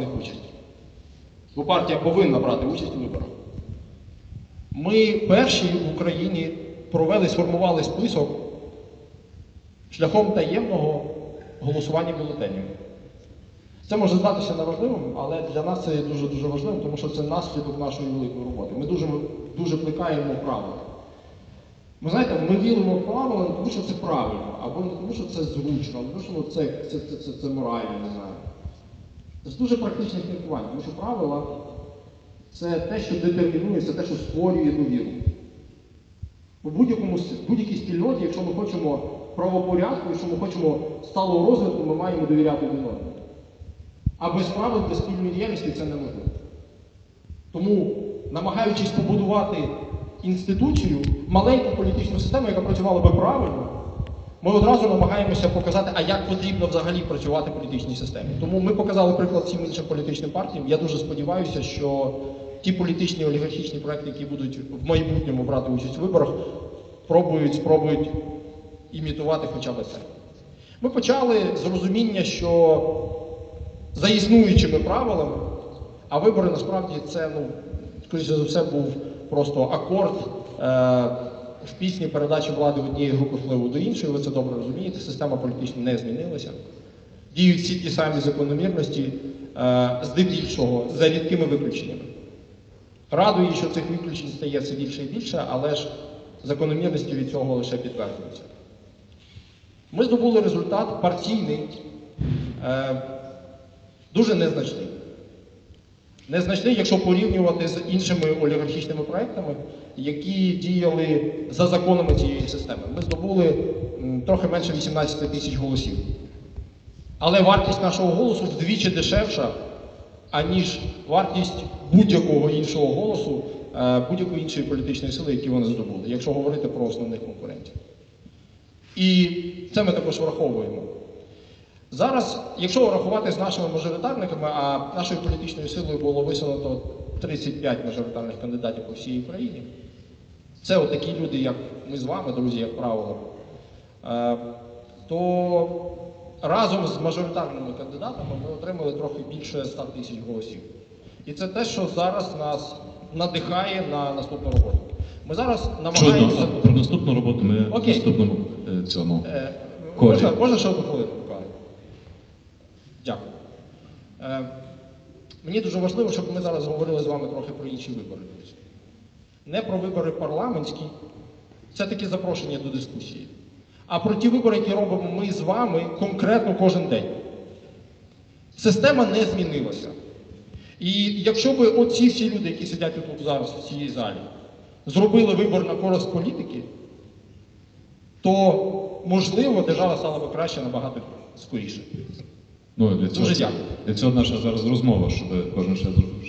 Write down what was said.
них участь. Бо партія повинна брати участь у виборах. Ми перші в Україні провели, сформували список шляхом таємного голосування бюлетенів. Це може здатися неважливим, але для нас це дуже дуже важливим, тому що це наслідок нашої великої роботи. Ми дуже, дуже плекаємо правила. Ви знаєте, ми віримо в правила не тому, що це правильно, або не тому, що це зручно, не тому, що це, це, це, це, це морально, не знаю. Це дуже практичне міркування, тому що правила це те, що детермінує, це те, що створює довіру. У будь-якій спільноті, якщо ми хочемо правопорядку, якщо ми хочемо сталого розвитку, ми маємо довіряти один одному. А без правил, без спільної діяльності це неможливо. Тому, намагаючись побудувати інституцію, маленьку політичну систему, яка працювала би правильно, ми одразу намагаємося показати, а як потрібно взагалі працювати в політичній системі. Тому ми показали приклад всім іншим політичним партіям. Я дуже сподіваюся, що ті політичні олігархічні проекти, які будуть в майбутньому брати участь у виборах, пробують, спробують імітувати хоча б це. Ми почали з розуміння, що за існуючими правилами, а вибори насправді це, ну, скоріше за все, був просто акорд е, в пісні передачі влади однієї групи впливу до іншої, ви це добре розумієте, система політична не змінилася. Діють всі ті самі закономірності, е, здебільшого, за рідкими виключеннями. Радує, що цих виключень стає все більше і більше, але ж закономірності від цього лише підтверджуються. Ми здобули результат партійний, е, дуже незначний. Незначний, якщо порівнювати з іншими олігархічними проектами, які діяли за законами цієї системи. Ми здобули трохи менше 18 тисяч голосів. Але вартість нашого голосу вдвічі дешевша, аніж вартість будь-якого іншого голосу, е, будь-якої іншої політичної сили, які вони здобули, якщо говорити про основних конкурентів. І це ми також враховуємо. Зараз, якщо рахувати з нашими мажоритарниками, а нашою політичною силою було висунуто 35 мажоритарних кандидатів по всій Україні, це от такі люди, як ми з вами, друзі, як правило, е, то разом з мажоритарними кандидатами ми отримали трохи більше 100 тисяч голосів. І це те, що зараз нас надихає на наступну роботу. Ми зараз намагаємося. про наступну роботу ми Окей. наступному е, цьому. Е, Можна, можна ще одну хвилину мені дуже важливо, щоб ми зараз говорили з вами трохи про інші вибори. Не про вибори парламентські, це таке запрошення до дискусії. А про ті вибори, які робимо ми з вами конкретно кожен день. Система не змінилася. І якщо б оці всі люди, які сидять тут зараз в цій залі, зробили вибор на користь політики, то можливо держава стала б краще набагато скоріше. Ну, для цього, Дуже дякую. Для цього наша зараз розмова, щоб кожен ще, ще